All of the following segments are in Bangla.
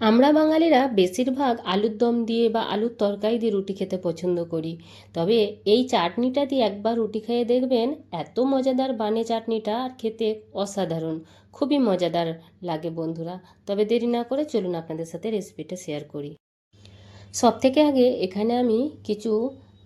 আমরা বাঙালিরা বেশিরভাগ আলুর দম দিয়ে বা আলুর তরকারি দিয়ে রুটি খেতে পছন্দ করি। তবে এই চাটনিটা দিয়ে একবার রুটি খেয়ে দেখবেন এত মজাদার বানে চাটনিটা আর খেতে অসাধারণ, খুবই মজাদার লাগে বন্ধুরা। তবে দেরি না করে চলুন আপনাদের সাথে রেসিপিটা শেয়ার করি। সব থেকে আগে এখানে আমি কিছু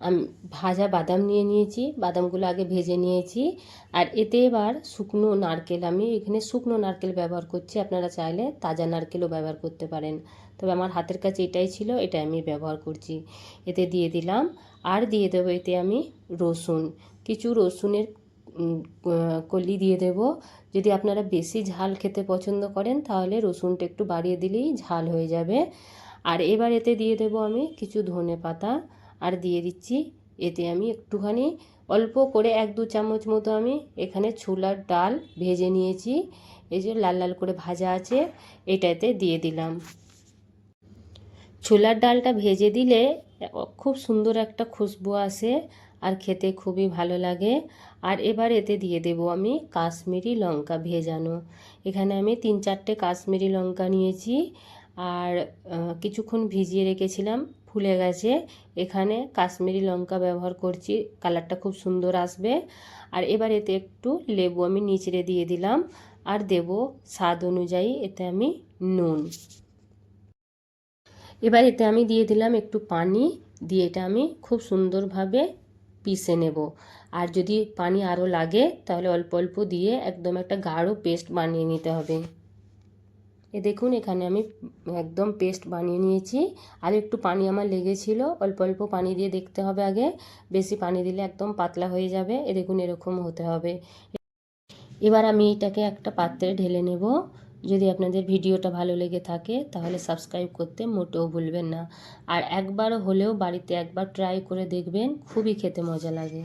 আম- ভাজা বাদাম নিয়ে নিয়েছি, বাদামগুলো আগে ভেজে নিয়েছি। আর এতে এবার শুকনো নারকেল, আমি এখানে শুকনো নারকেল ব্যবহার করছি, আপনারা চাইলে তাজা নারকেলও ব্যবহার করতে পারেন। তবে আমার হাতের কাছে এটাই ছিল এটা আমি ব্যবহার করছি। এতে দিয়ে দিলাম, আর দিয়ে দেবো এতে আমি রসুন। কিছু রসুনের কলি দিয়ে দেব। যদি আপনারা বেশি ঝাল খেতে পছন্দ করেন, তাহলে রসুনটা একটু বাড়িয়ে দিলেই ঝাল হয়ে যাবে। আর এবার এতে দিয়ে দেব আমি কিছু ধনে পাতা আর দিয়ে দিচ্ছি। এতে আমি একটুখানি অল্প করে এক দু চামচ মতো আমি এখানে ছোলার ডাল ভেজে নিয়েছি। এই যে লাল লাল করে ভাজা আছে, এটাতে দিয়ে দিলাম। ছোলার ডালটা ভেজে দিলে খুব সুন্দর একটা খুশবু আসে আর খেতে খুবই ভালো লাগে। আর এবার এতে দিয়ে দেব আমি কাশ্মীরি লঙ্কা ভেজানো। এখানে আমি তিন চারটে কাশ্মীরি লঙ্কা নিয়েছি। আর কিছুক্ষণ ভিজিয়ে রেখেছিলাম, ফুলে গেছে। এখানে কাশ্মীরি লঙ্কা ব্যবহার করছি, কালারটা খুব সুন্দর আসবে। আর এবার এতে একটু লেবু আমি নিচড়ে দিয়ে দিলাম, আর দেব স্বাদ অনুযায়ী এতে আমি নুন। এবার এতে আমি দিয়ে দিলাম একটু পানি, দিয়ে এটা আমি খুব সুন্দরভাবে পিষে নেব। আর যদি পানি আরও লাগে, তাহলে অল্প অল্প দিয়ে একদম একটা গাঢ় পেস্ট বানিয়ে নিতে হবে। এ দেখুন, এখানে আমি একদম পেস্ট বানিয়ে নিয়েছি। আর একটু পানি আমার লেগেছিল, অল্প অল্প পানি দিয়ে দেখতে হবে আগে। বেশি পানি দিলে একদম পাতলা হয়ে যাবে। এ দেখুন, এরকম হতে হবে। এবার আমি এটাকে একটা পাত্রে ঢেলে নেব। যদি আপনাদের ভিডিওটা ভালো লেগে থাকে, তাহলে সাবস্ক্রাইব করতে মোটেও ভুলবেন না। আর একবার হলেও বাড়িতে একবার ট্রাই করে দেখবেন, খুবই খেতে মজা লাগে।